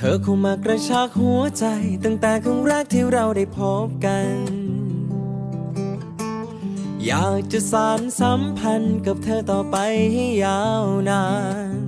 เธอเข้ามากระชากหัวใจ ตั้งแต่ครั้งแรกที่เราได้พบกัน อยากจะสานสัมพันธ์กับเธอต่อไปให้ยาวนาน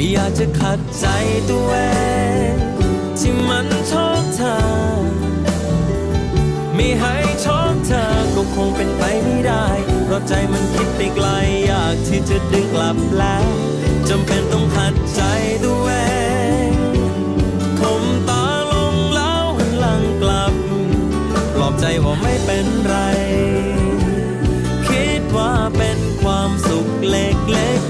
ไม่อยากจะขัดใจตัวเองที่มันชอบเธอ ไม่ให้ชอบเธอก็คงเป็นไปไม่ได้ เพราะใจมันคิดไปไกลอยากที่จะดึงกลับแล้วจำเป็นต้องขัดใจตัวเองคมตาลงแล้วหันหลังกลับ ปลอบใจว่าไม่เป็นไร คิดว่าเป็นความสุขเล็กๆ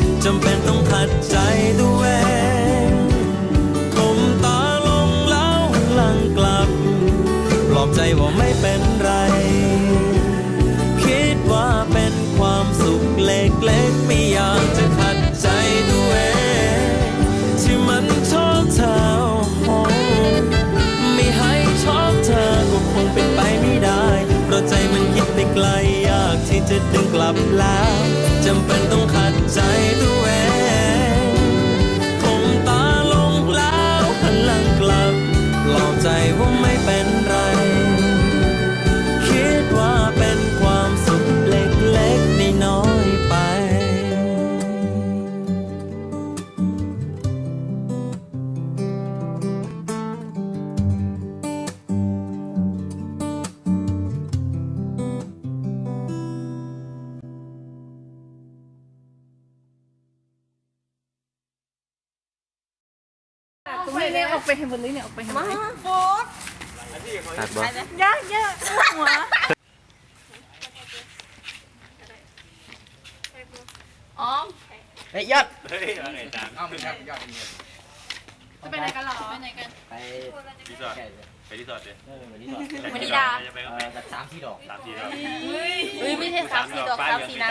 จำเป็นต้องขัดใจตัวเองคมตาลงแล้วหลังกลับ ปลอบใจว่าไม่เป็นไร คิดว่าเป็นความสุขเล็กๆไม่อยากจะขัดใจตัวเองที่มันชอบเธอโอ้ไม่ให้ชอบเธอก็คงเป็นไปไม่ได้ เพราะใจมันคิดไปไกลอยากที่จะดึงกลับแล้วจำเป็น ตรงนี้เนี่ยออกไปให้หมดเลยเนี่ยออกไปให้หมดเลยตัดบ่ยากเยอะหัวอ๋อเฮ้ยยอดเฮ้ยอะไรจังเอาไม่ครับยอดจะไปไหนกันเหรอไปไหนกันไปรีสอร์ทไปรีสอร์ทเลยเออวันนี้ดอกวันนี้ดาจะไปเอก็ไปอแบบสามที่ดอกสามทีแล้วเฮ้ยไม่ใช่สามสี่ดอกสามสี่น้